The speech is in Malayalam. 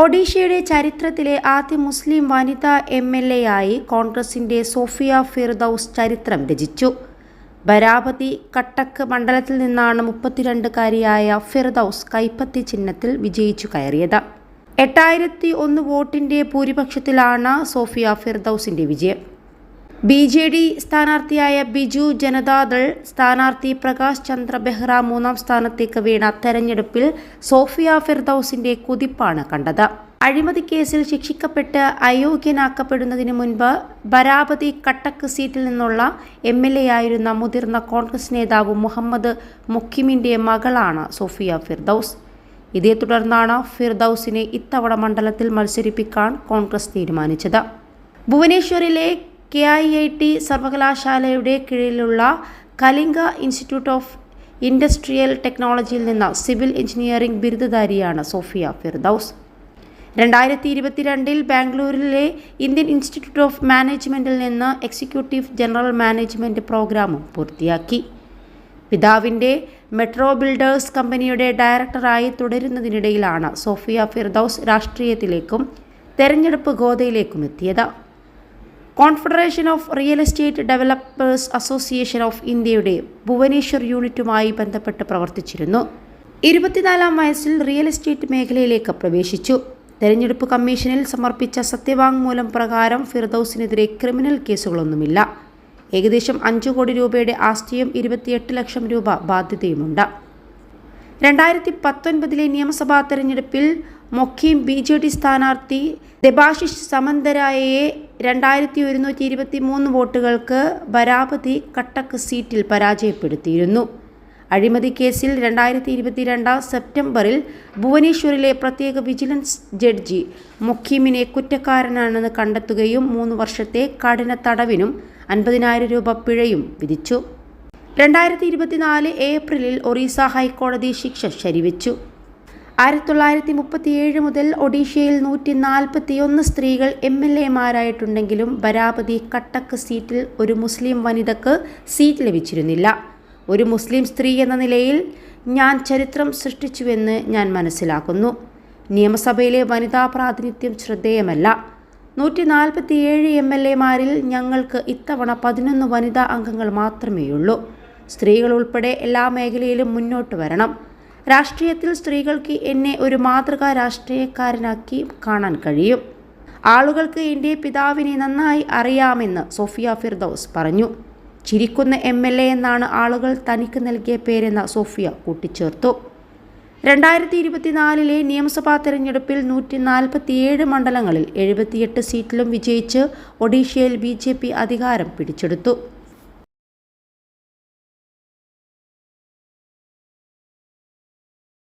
ഒഡീഷയുടെ ചരിത്രത്തിലെ ആദ്യ മുസ്ലിം വനിതാ എം എൽ എ ആയി കോൺഗ്രസിന്റെ സോഫിയ ഫിർദൌസ് ചരിത്രം രചിച്ചു. ബരാബതി കട്ടക്ക് മണ്ഡലത്തിൽ നിന്നാണ് മുപ്പത്തിരണ്ടുകാരിയായ ഫിർദൌസ് കൈപ്പത്തി ചിഹ്നത്തിൽ വിജയിച്ചു കയറിയത്. എട്ടായിരത്തി ഒന്ന് വോട്ടിന്റെ ഭൂരിപക്ഷത്തിലാണ് സോഫിയ ഫിർദൌസിന്റെ വിജയം. ബി ജെ ഡി സ്ഥാനാർത്ഥിയായ ബിജു ജനതാദൾ സ്ഥാനാർത്ഥി പ്രകാശ് ചന്ദ്ര ബെഹ്റ മൂന്നാം സ്ഥാനത്തേക്ക് വീണ തെരഞ്ഞെടുപ്പിൽ സോഫിയ ഫിർദൌസിന്റെ കുതിപ്പാണ് കണ്ടത്. അഴിമതി കേസിൽ ശിക്ഷിക്കപ്പെട്ട് അയോഗ്യനാക്കപ്പെടുന്നതിന് മുൻപ് ബരാബതി കട്ടക്ക് സീറ്റിൽ നിന്നുള്ള എം എൽ എ ആയിരുന്ന മുതിർന്ന കോൺഗ്രസ് നേതാവ് മുഹമ്മദ് മുക്കിമിന്റെ മകളാണ് സോഫിയ ഫിർദൌസ്. ഇതേ തുടർന്നാണ് ഫിർദൌസിനെ ഇത്തവണ മണ്ഡലത്തിൽ മത്സരിപ്പിക്കാൻ കോൺഗ്രസ് തീരുമാനിച്ചത്. ഭുവനേശ്വറിലെ കെ ഐ ഐ ടി സർവകലാശാലയുടെ കീഴിലുള്ള കലിംഗ ഇൻസ്റ്റിറ്റ്യൂട്ട് ഓഫ് ഇൻഡസ്ട്രിയൽ ടെക്നോളജിയിൽ നിന്ന് സിവിൽ എഞ്ചിനീയറിംഗ് ബിരുദധാരിയാണ് സോഫിയ ഫിർദൌസ്. രണ്ടായിരത്തി ഇരുപത്തിരണ്ടിൽ ബാംഗ്ലൂരിലെ ഇന്ത്യൻ ഇൻസ്റ്റിറ്റ്യൂട്ട് ഓഫ് മാനേജ്മെന്റിൽ നിന്ന് എക്സിക്യൂട്ടീവ് ജനറൽ മാനേജ്മെന്റ് പ്രോഗ്രാമും പൂർത്തിയാക്കി. പിതാവിന്റെ മെട്രോ ബിൽഡേഴ്സ് കമ്പനിയുടെ ഡയറക്ടറായി തുടരുന്നതിനിടയിലാണ് സോഫിയ ഫിർദൌസ് രാഷ്ട്രീയത്തിലേക്കും തെരഞ്ഞെടുപ്പ് ഗോതയിലേക്കും എത്തിയത്. Confederation of Real Estate Developers Association of ഇന്ത്യയുടെ ഭുവനേശ്വർ യൂണിറ്റുമായി ബന്ധപ്പെട്ട് പ്രവർത്തിച്ചിരുന്നു. ഇരുപത്തിനാലാം വയസ്സിൽ റിയൽ എസ്റ്റേറ്റ് മേഖലയിലേക്ക് പ്രവേശിച്ചു. തെരഞ്ഞെടുപ്പ് കമ്മീഷനിൽ സമർപ്പിച്ച സത്യവാങ്മൂലം പ്രകാരം ഫിർദൌസിനെതിരെ ക്രിമിനൽ കേസുകളൊന്നുമില്ല. ഏകദേശം അഞ്ചു കോടി രൂപയുടെ ആസ്തിയും ഇരുപത്തിയെട്ട് ലക്ഷം രൂപ ബാധ്യതയുമുണ്ട്. രണ്ടായിരത്തി പത്തൊൻപതിലെ നിയമസഭാ തെരഞ്ഞെടുപ്പിൽ മൊഖീം ബി ജെ ഡി സ്ഥാനാർത്ഥി ദബാഷിഷ് സമന്തരായയെ രണ്ടായിരത്തി ഒരുന്നൂറ്റി ഇരുപത്തി മൂന്ന് വോട്ടുകൾക്ക് ബരാപതി കട്ടക്ക് സീറ്റിൽ പരാജയപ്പെടുത്തിയിരുന്നു. അഴിമതി കേസിൽ രണ്ടായിരത്തി ഇരുപത്തിരണ്ട് സെപ്റ്റംബറിൽ ഭുവനേശ്വറിലെ പ്രത്യേക വിജിലൻസ് ജഡ്ജി മുഖീമിനെ കുറ്റക്കാരനാണെന്ന് കണ്ടെത്തുകയും മൂന്ന് വർഷത്തെ കഠിന തടവിനും അൻപതിനായിരം രൂപ പിഴയും വിധിച്ചു. രണ്ടായിരത്തി ഇരുപത്തിനാല് ഏപ്രിലിൽ ഒറീസ ഹൈക്കോടതി ശിക്ഷ ശരിവെച്ചു. ആയിരത്തി തൊള്ളായിരത്തി മുപ്പത്തിയേഴ് മുതൽ ഒഡീഷയിൽ നൂറ്റി നാൽപ്പത്തിയൊന്ന് സ്ത്രീകൾ എം എൽ എമാരായിട്ടുണ്ടെങ്കിലും ബരാപതി കട്ടക്ക് സീറ്റിൽ ഒരു മുസ്ലിം വനിതക്ക് സീറ്റ് ലഭിച്ചിരുന്നില്ല. ഒരു മുസ്ലിം സ്ത്രീ എന്ന നിലയിൽ ഞാൻ ചരിത്രം സൃഷ്ടിച്ചുവെന്ന് ഞാൻ മനസ്സിലാക്കുന്നു. നിയമസഭയിലെ വനിതാ പ്രാതിനിധ്യം ശ്രദ്ധേയമല്ല. നൂറ്റി നാൽപ്പത്തിയേഴ് എം എൽ എമാരിൽ ഞങ്ങൾക്ക് ഇത്തവണ പതിനൊന്ന് വനിതാ അംഗങ്ങൾ മാത്രമേയുള്ളൂ. സ്ത്രീകൾ ഉൾപ്പെടെ എല്ലാ മേഖലയിലും മുന്നോട്ട് വരണം. രാഷ്ട്രീയത്തിൽ സ്ത്രീകൾക്ക് എന്നെ ഒരു മാതൃകാ രാഷ്ട്രീയക്കാരനാക്കി കാണാൻ കഴിയും. ആളുകൾക്ക് എന്റെ പിതാവിനെ നന്നായി അറിയാമെന്ന് സോഫിയ ഫിർദൌസ് പറഞ്ഞു. ചിരിക്കുന്ന എം എൽ എ എന്നാണ് ആളുകൾ തനിക്ക് നൽകിയ പേരെന്ന സോഫിയ കൂട്ടിച്ചേർത്തു. രണ്ടായിരത്തി ഇരുപത്തിനാലിലെ നിയമസഭാ തെരഞ്ഞെടുപ്പിൽ നൂറ്റി നാൽപ്പത്തിയേഴ് മണ്ഡലങ്ങളിൽ എഴുപത്തിയെട്ട് സീറ്റിലും വിജയിച്ച് ഒഡീഷയിൽ ബി അധികാരം പിടിച്ചെടുത്തു.